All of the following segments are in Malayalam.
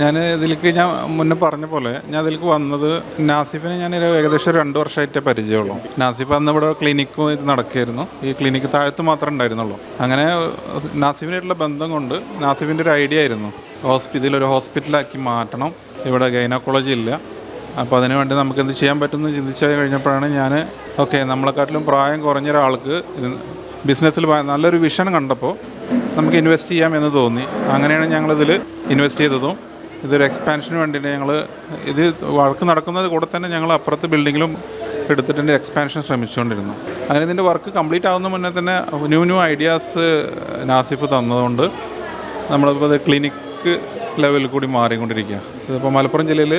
ഞാൻ ഇതിലേക്ക് ഞാൻ മുന്നേ പറഞ്ഞ പോലെ ഞാൻ ഇതിലേക്ക് വന്നത് നാസിഫിനെ ഞാൻ ഏകദേശം രണ്ട് വർഷമായിട്ടേ പരിചയമുള്ളൂ. നാസിഫ് അന്ന് ഇവിടെ ക്ലിനിക്കും ഇത് നടക്കുകയായിരുന്നു. ഈ ക്ലിനിക്ക് താഴത്ത് മാത്രമേ ഉണ്ടായിരുന്നുള്ളൂ. അങ്ങനെ നാസിഫിനായിട്ടുള്ള ബന്ധം കൊണ്ട് നാസിഫിന്റെ ഒരു ഐഡിയ ആയിരുന്നു. ഹോസ്പിറ്റലിൽ ഒരു ഹോസ്പിറ്റലാക്കി മാറ്റണം. ഇവിടെ ഗൈനക്കോളജി ഇല്ല. അപ്പോൾ അതിനു വേണ്ടി നമുക്ക് എന്ത് ചെയ്യാൻ പറ്റുമെന്ന് ചിന്തിച്ച് കഴിഞ്ഞപ്പോഴാണ് ഞാൻ ഓക്കെ നമ്മളെക്കാട്ടിലും പ്രായം കുറഞ്ഞ ഒരാൾക്ക് ബിസിനസ്സിൽ നല്ലൊരു വിഷൻ കണ്ടപ്പോൾ നമുക്ക് ഇൻവെസ്റ്റ് ചെയ്യാം എന്ന് തോന്നി. അങ്ങനെയാണ് ഞങ്ങളിതിൽ ഇൻവെസ്റ്റ് ചെയ്തതും. ഇതൊരു എക്സ്പാൻഷന് വേണ്ടിയിട്ട് ഞങ്ങൾ ഇത് വർക്ക് നടക്കുന്നത് കൂടെ തന്നെ ഞങ്ങൾ അപ്പുറത്ത് ബിൽഡിങ്ങിലും എടുത്തിട്ട് എക്സ്പാൻഷൻ ശ്രമിച്ചുകൊണ്ടിരുന്നു. അങ്ങനെ ഇതിന്റെ വർക്ക് കംപ്ലീറ്റ് ആകുന്ന മുന്നേ തന്നെ ന്യൂ ന്യൂ ഐഡിയാസ് നാസിഫ് തന്നതുകൊണ്ട് നമ്മളിപ്പോൾ ഇത് ക്ലിനിക്ക് ലെവലിൽ കൂടി മാറിക്കൊണ്ടിരിക്കുക ഇതിപ്പോൾ മലപ്പുറം ജില്ലയിൽ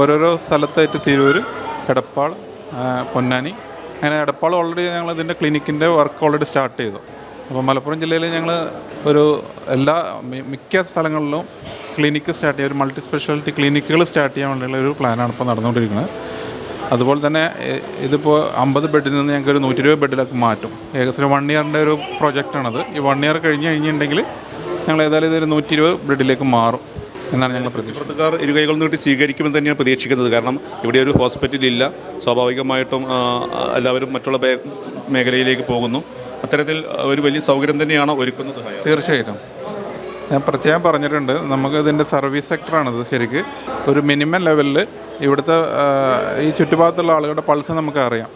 ഓരോരോ സ്ഥലത്തായിട്ട് തിരൂർ എടപ്പാൾ പൊന്നാനി അങ്ങനെ എടപ്പാൾ ഓൾറെഡി ഞങ്ങൾ ഇതിന്റെ ക്ലിനിക്കിന്റെ വർക്ക് ഓൾറെഡി സ്റ്റാർട്ട് ചെയ്തു. അപ്പോൾ മലപ്പുറം ജില്ലയിൽ ഞങ്ങൾ ഒരു എല്ലാ മിക്ക സ്ഥലങ്ങളിലും ക്ലിനിക്ക് സ്റ്റാർട്ട് ചെയ്യുക ഒരു മൾട്ടി സ്പെഷ്യാലിറ്റി ക്ലിനിക്കുകൾ സ്റ്റാർട്ട് ചെയ്യാൻ വേണ്ടിയുള്ള ഒരു പ്ലാനാണ് ഇപ്പോൾ നടന്നുകൊണ്ടിരിക്കുന്നത്. അതുപോലെ തന്നെ ഇതിപ്പോൾ അമ്പത് ബെഡിൽ നിന്ന് ഞങ്ങൾക്ക് ഒരു നൂറ്റി ഇരുപത് ബെഡിലേക്ക് മാറ്റും. ഏകദേശം വൺ ഇയറിന്റെ ഒരു പ്രൊജക്റ്റാണത് ഈ വൺ ഇയർ കഴിഞ്ഞ് കഴിഞ്ഞിട്ടുണ്ടെങ്കിൽ ഞങ്ങൾ ഏതായാലും ഇതൊരു നൂറ്റി ഇരുപത് ബെഡിലേക്ക് മാറും എന്നാണ് ഞങ്ങൾ പ്രതീക്ഷ ഇരു ഇരുകൈകൾ നീട്ടി സ്വീകരിക്കുമെന്ന് തന്നെയാണ് പ്രതീക്ഷിക്കുന്നത്. കാരണം ഇവിടെ ഒരു ഹോസ്പിറ്റൽ ഇല്ല. സ്വാഭാവികമായിട്ടും എല്ലാവരും മറ്റുള്ള മേഖലയിലേക്ക് പോകുന്നു. അത്തരത്തിൽ ഒരു വലിയ സൗകര്യം തന്നെയാണ് ഒരുക്കുന്നത്. തീർച്ചയായിട്ടും. ഞാൻ പ്രത്യേകം പറഞ്ഞിട്ടുണ്ട് നമുക്ക് ഇതിന്റെ സർവീസ് സെക്ടറാണിത് ശരിക്ക്. ഒരു മിനിമം ലെവലിൽ ഇവിടുത്തെ ഈ ചുറ്റുഭാഗത്തുള്ള ആളുകളുടെ പൾസ് നമുക്ക് അറിയാം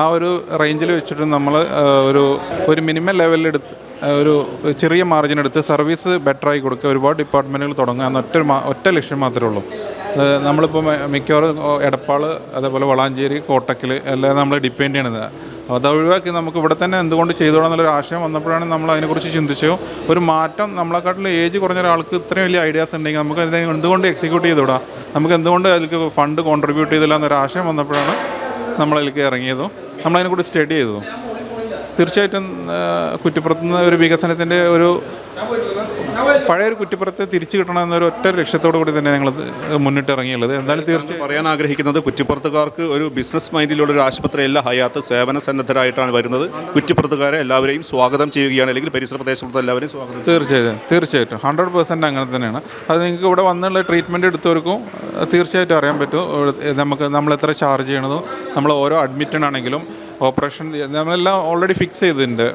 ആ ഒരു റേഞ്ചിൽ വെച്ചിട്ട് നമ്മൾ ഒരു ഒരു മിനിമം ലെവലിലെടുത്ത് ഒരു ചെറിയ മാർജിൻ എടുത്ത് സർവീസ് ബെറ്ററായി കൊടുക്കുക ഒരുപാട് ഡിപ്പാർട്ട്മെന്റുകൾ തുടങ്ങുക എന്ന ഒറ്റ ഒറ്റ ലക്ഷ്യം മാത്രമേ ഉള്ളൂ. നമ്മളിപ്പോൾ മിക്കവാറും എടപ്പാൾ അതേപോലെ വളാഞ്ചേരി കോട്ടക്കൽ എല്ലാം നമ്മൾ ഡിപ്പെൻഡ് ചെയ്യണത്. അത് ഒഴിവാക്കി നമുക്ക് ഇവിടെ തന്നെ എന്തുകൊണ്ട് ചെയ്തോളാന്നുള്ളൊരു ആശയം വന്നപ്പോഴാണ് നമ്മൾ അതിനെക്കുറിച്ച് ചിന്തിച്ചു. ഒരു മാറ്റം നമ്മളെക്കാട്ടിലും ഏജ് കുറഞ്ഞ ഒരാൾക്ക് ഇത്രയും വലിയ ഐഡിയാസ് ഉണ്ടെങ്കിൽ നമുക്ക് അതിനെ എന്തുകൊണ്ട് എക്സിക്യൂട്ട് ചെയ്തുവിടാം നമുക്ക് എന്തുകൊണ്ട് അതിലേക്ക് ഫണ്ട് കോൺട്രിബ്യൂട്ട് ചെയ്തില്ല എന്നൊരു ആശയം വന്നപ്പോഴാണ് നമ്മൾ നമ്മളതിലേക്ക് ഇറങ്ങിയതും. കൂടി സ്റ്റഡി ചെയ്തതും തീർച്ചയായിട്ടും കുറ്റിപ്പുറത്തുനിന്ന് കുറ്റിപ്പുറത്ത് നിന്ന് ഒരു വികസനത്തിന്റെ ഒരു പഴയൊരു കുറ്റിപ്പുറത്തെ തിരിച്ചു കിട്ടണം എന്നൊരു ഒറ്റ ലക്ഷ്യത്തോടു കൂടി തന്നെ ഞങ്ങൾ മുന്നിട്ട് ഇറങ്ങിയുള്ളത് എന്തായാലും തീർച്ചയായും പറയാൻ ആഗ്രഹിക്കുന്നത് കുറ്റിപ്പുറത്തുകാർക്ക് ഒരു ബിസിനസ് മൈൻഡിലുള്ള ഒരു ആശുപത്രിയല്ല ഹയാത്ത് സേവന സന്നദ്ധരായിട്ടാണ് വരുന്നത്. കുറ്റിപ്പുറത്തുകാരെ എല്ലാവരെയും സ്വാഗതം ചെയ്യുകയാണ്. അല്ലെങ്കിൽ പരിസര പ്രദേശത്തുള്ള എല്ലാവരെയും സ്വാഗതം തീർച്ചയായും തീർച്ചയായിട്ടും. തീർച്ചയായിട്ടും ഹൺഡ്രഡ് പെർസെന്റ് അങ്ങനെ തന്നെയാണ്. അത് നിങ്ങൾക്ക് ഇവിടെ വന്നുള്ള ട്രീറ്റ്മെന്റ് എടുത്തവർക്കും തീർച്ചയായിട്ടും അറിയാൻ പറ്റും. നമുക്ക് നമ്മൾ എത്ര ചാർജ് ചെയ്യണതും നമ്മൾ ഓരോ അഡ്മിറ്റിനാണെങ്കിലും ഓപ്പറേഷൻ നമ്മളെല്ലാം ഓൾറെഡി ഫിക്സ് ചെയ്തതിന്റെ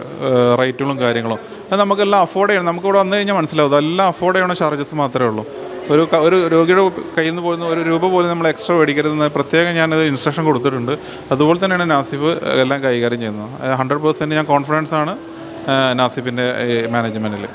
റേറ്റുകളും കാര്യങ്ങളും. അത് നമുക്കെല്ലാം അഫോർഡ് ചെയ്യണം. നമുക്കിവിടെ വന്നു കഴിഞ്ഞാൽ മനസ്സിലാവും. അതെല്ലാം അഫോർഡ് ചെയ്യണ ചാർജസ് മാത്രമേ ഉള്ളൂ. ഒരു ഒരു രോഗിയുടെ കയ്യിൽ നിന്ന് പോകുന്ന ഒരു രൂപ പോലും നമ്മൾ എക്സ്ട്രാ മേടിക്കരുതെന്ന് പ്രത്യേകം ഞാനത് ഇൻസ്ട്രക്ഷൻ കൊടുത്തിട്ടുണ്ട്. അതുപോലെ തന്നെയാണ് നാസിഫ് എല്ലാം കൈകാര്യം ചെയ്യുന്നത്. ഹൺഡ്രഡ് പെർസെന്റ് ഞാൻ കോൺഫിഡൻസ് ആണ് നാസിഫിന്റെ മാനേജ്മെന്റിൽ